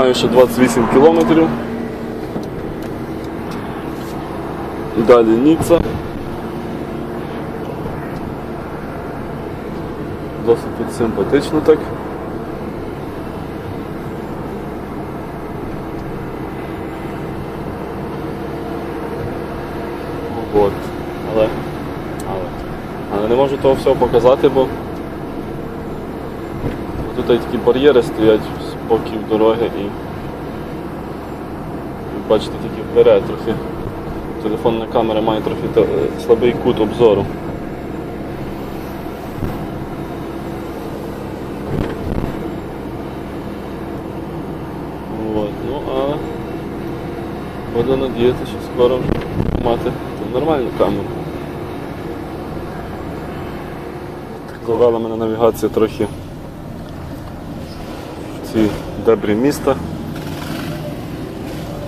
маю ще 28 кілометрів. Далі Ніцца. Досить симпатично так. От. Але, але, але не можу того всього показати, бо тут такі бар'єри стоять боків дороги і, бачите тільки вперед трохи. Телефонна камера має трохи слабий кут обзору. От, ну а буду надіятися, що скоро мати нормальну камеру. Завела мене навігація трохи дебрі міста.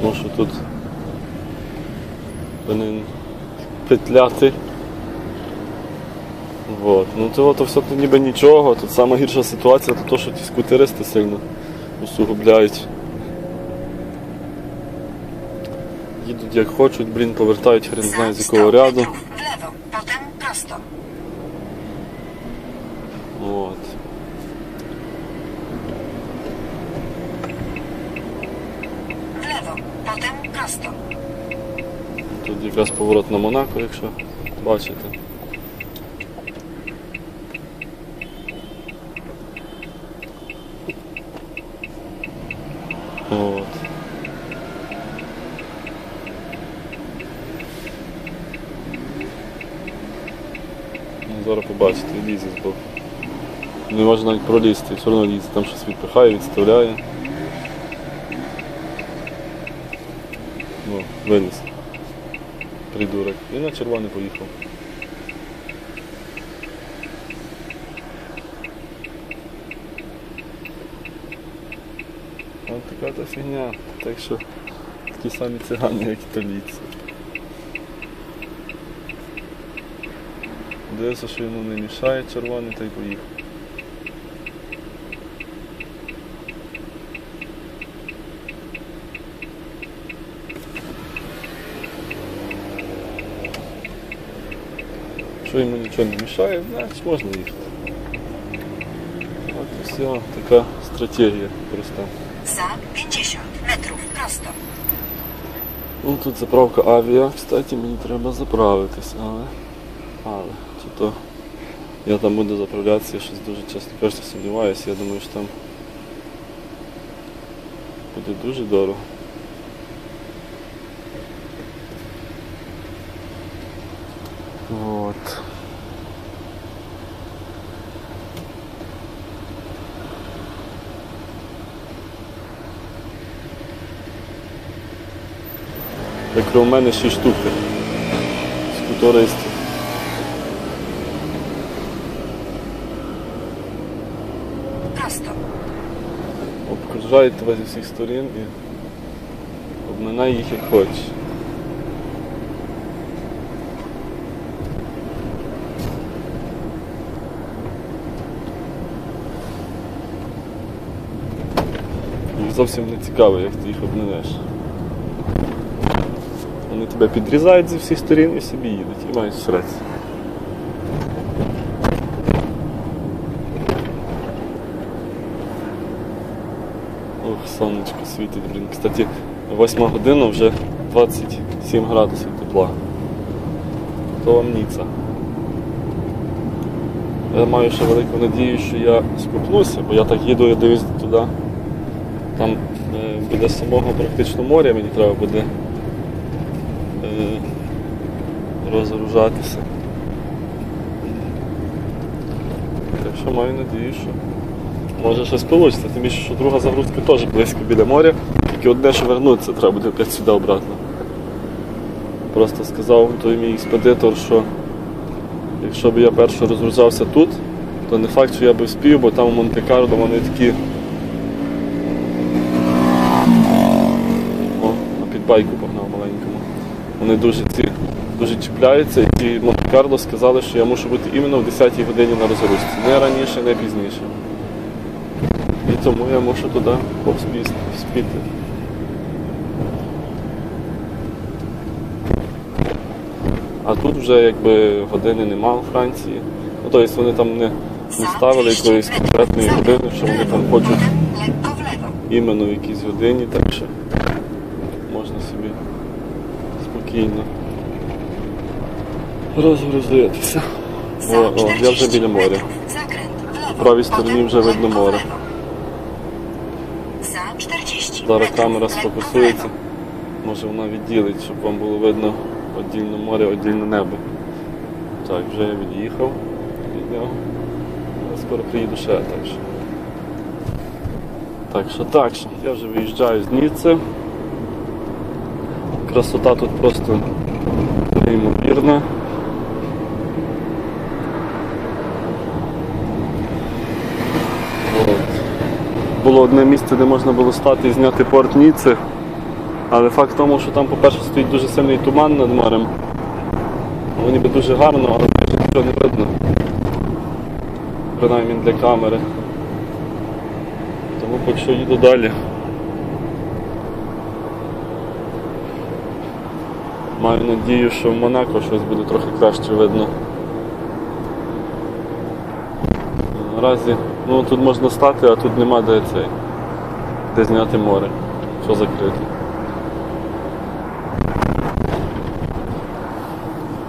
Тому що тут повинен петляти. Вот. Ну це то все тут ніби нічого. Тут сама гірша ситуація, то, то що ті скутеристи сильно усугубляють. Їдуть як хочуть, блін, повертають хрен знає з якого 100 ряду. w lewo. От. Тут якраз поворот на Монако, якщо бачите. От. Ну, Зараз побачите, лізе з боку. Не можна навіть пролізти, все одно лізе, там щось відпихає, відставляє. Виліз. Придурок. І на червоний поїхав. Ось така та фігня. Так що такі самі цигани, як італійці. Дивився, що йому не мішає червоний, та й поїхав. Якщо йому нічого не мішає, значить можна їхати. От і все, така стратегія проста. Za 50 metrów prosto. Ну тут заправка авіа, кстати, мені треба заправитись, але. Але, чи то я там буду заправлятися, я щось дуже чесно кажучи сумніваюся, я думаю, що там буде дуже дорого. Вот. Як у мене 6 штук. Скутористів. Обкружає тебе зі всіх сторін і обминай їх як хочеш. Їх зовсім не цікаво, як ти їх обминеш. Вони тебе підрізають зі всіх сторін і собі їдуть і мають срець. Ох, сонечко світить, блін. Кстати, 8 година вже 27 градусів тепла. То вам Ніца. Я маю ще велику надію, що я скупнуся, бо я так їду, я дивлюсь туди. Там е, біля самого практично моря мені треба буде е, розгружатися. Так що маю надію, що може щось вийде. Тим більше, що друга загрузка теж близько біля моря, тільки одне, що вернутися треба буде опять сюди обратно. Просто сказав той мій експедитор, що якщо б я перше розгружався тут, то не факт, що я би вспів, бо там у Монте-Карло вони такі. Підбайку погнав маленькому. Вони дуже ці дуже чіпляються, і ті Монте-Карло сказали, що я мушу бути іменно в 10-й годині на розгрузці. Не раніше, не пізніше. І тому я мушу туди повспіти. вспіти. А тут вже якби години нема у Франції. Ну, тобто вони там не, не ставили якоїсь конкретної години, що вони там хочуть іменно в якійсь годині, так що собі спокійно розгрузитися. О, о, я вже біля моря. prawej stronie Potem вже видно море. lewo. За 40 Зараз камера сфокусується. Може вона відділить, щоб вам було видно одільне море, одільне небо. Так, вже я від'їхав від нього. Я скоро приїду ще так що. Так що так що. Я вже виїжджаю з Ніцци. Красота тут просто неймовірна. От. Було одне місце, де можна було стати і зняти порт Ніцци. Але факт в тому, що там, по-перше, стоїть дуже сильний туман над морем. Воно ніби дуже гарно, але майже нічого не видно. Принаймні для камери. Тому поки що їду далі. Маю надію, що в Монако щось буде трохи краще видно. Наразі, ну тут можна стати, а тут нема де цей. Де зняти море. Все закрите.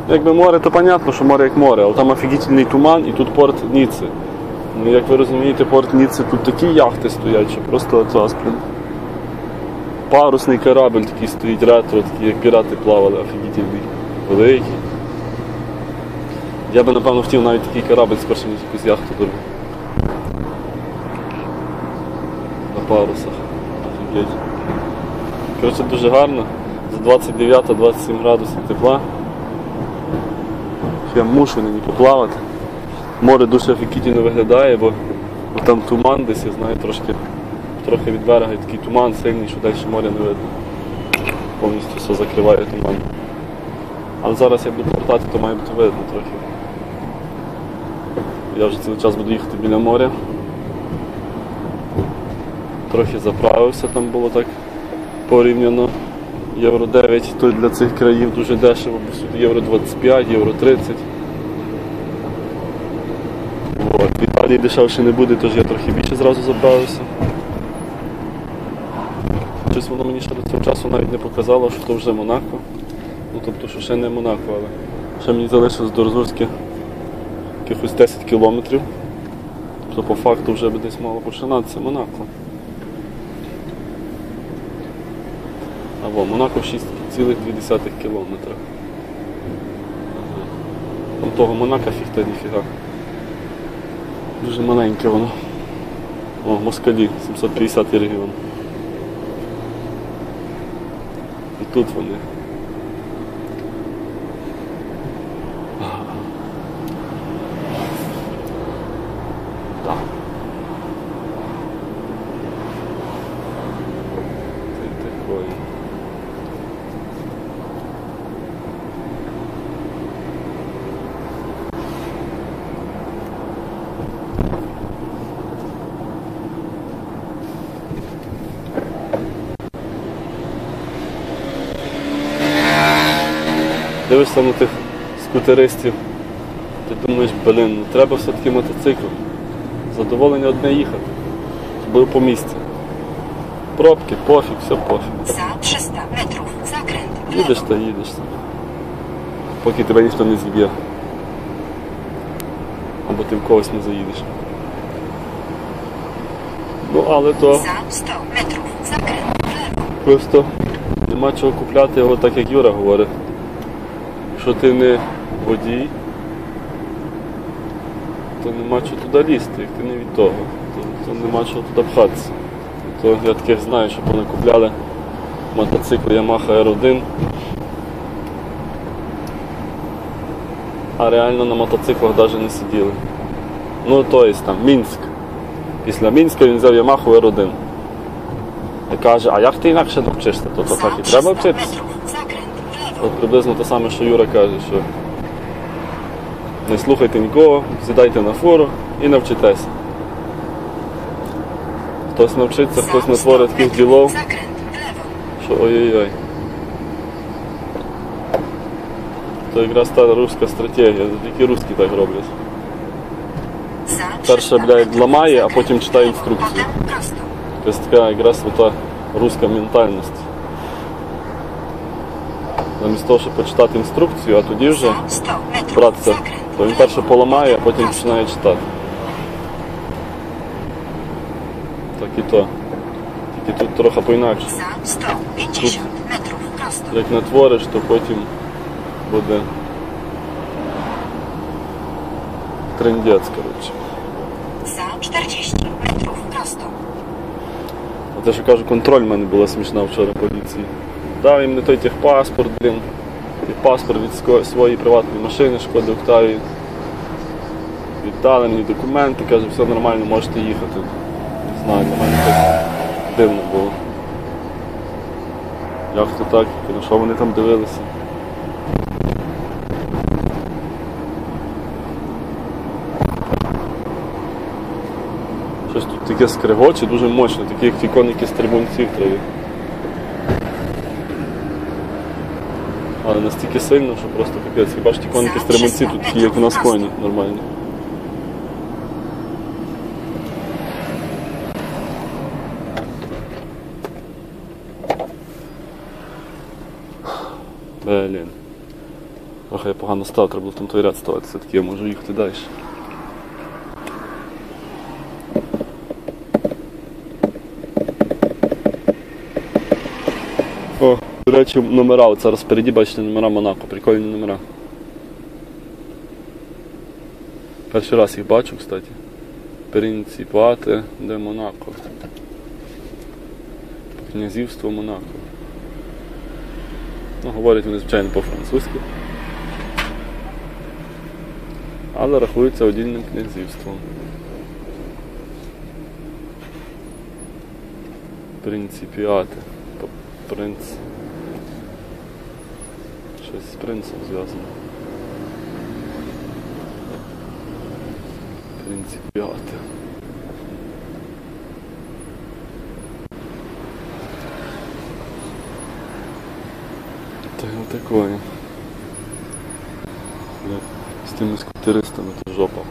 Якби море, то понятно, що море як море, але там офігітельний туман і тут порт Ніцци. Ну, як ви розумієте, порт Ніцци, тут такі яхти стоять, що просто атлас. Парусний корабль такий стоїть ретро, такий, як пірати плавали, офігітельний, великий. Я би напевно хотів навіть такий корабль скорше, ніж якусь яхту дорогу. На парусах. Офігеть. Коротше, дуже гарно. За 29-27 градусів тепла. Я мушу на ній поплавати. Море дуже офігітельно виглядає, бо там туман десь, я знаю, трошки, трохи від берега і такий туман сильний, що далі моря не видно. Повністю все закриває туман. Але зараз як буду повертати, то має бути видно трохи. Я вже цілий час буду їхати біля моря. Трохи заправився, там було так порівняно. Євро 9 то для цих країв дуже дешево, бо євро 25, євро 30. От. В Італії дешевше не буде, тож я трохи більше зразу заправився. Воно мені ще до цього часу навіть не показало, що то вже Монако. Ну тобто, що ще не Монако, але ще мені залишилось до Розурськи якихось 10 кілометрів. Тобто по факту вже би десь мало починатися Монако. А во, Монако 6,2 кілометра. Там того Монако фіг та ніфіга. Дуже маленьке воно. О, Москалі, 750 регіон. І тут вони. Ага. Так. Ти такої. Дивишся на тих скутеристів, ти думаєш, блін, ну треба все-таки мотоцикл. Задоволення одне їхати. Був по місці. Пробки, пофіг, все пофіг. 300 metrów. Zakręt w Їдеш та їдеш. Поки тебе ніхто не зіб'є. Або ти в когось не заїдеш. Ну, але то Za 100 metrów. Zakręt w lewo. просто нема чого купляти його так, як Юра говорить. Якщо ти не водій, то нема чого туди лізти, як ти не від того. То, то нема чого туди пхатися. То я таких знаю, щоб вони купляли мотоцикл Yamaha R1. А реально на мотоциклах навіть не сиділи. Ну, то є там Мінськ. Після Мінська він взяв Yamaha R1. І каже, а як ти інакше навчишся? То, то так і треба вчитися. От приблизно те саме, що Юра каже, що не слухайте нікого, сідайте на фуру і навчитеся. Хтось навчиться, хтось натворить таких ділов, що ой-ой-ой. То якраз та руська стратегія, тільки русські так роблять. Перше, блядь, ламає, а потім читає інструкцію. Prosto. Тобто така якраз ота руська ментальність. Замість того, щоб почитати інструкцію, а тоді вже Za 100 братися, то він перше поламає, а потім починає читати. Так і то. Тільки тут трохи поінакше. Za 150 metrów prosto. Як натвориш, то потім буде трендець, коротше. Za 40 metrów prosto. А те, що кажу, контроль в мене була смішна вчора поліції. Дав їм не той техпаспорт, блін. Техпаспорт від своєї приватної машини, шкоди Октавії. Віддали мені документи, каже, все нормально, можете їхати. Не знаю, для мене так дивно було. Як то так, на що вони там дивилися? Щось тут таке скригоче, дуже мощне, такі як ті коники стрибунці в траві. Але настільки сильно, що просто капець. Хіба ж ті коники стрибунці тут такі, як у нас коні нормальні. Блін. Трохи я погано став, треба було там той ряд ставати, все-таки я можу їхати далі. О, до речі, номера. От зараз впереді бачите номера Монако, прикольні номера. Перший раз їх бачу, кстати. Принципати де Монако. Князівство Монако. Ну, говорять вони, звичайно, по-французьки. Але рахується одільним князівством. Принципіати. П- Принц. Щось з принцем зв'язано. Принципіати. Та ну такое. З тими скутеристами то жопа.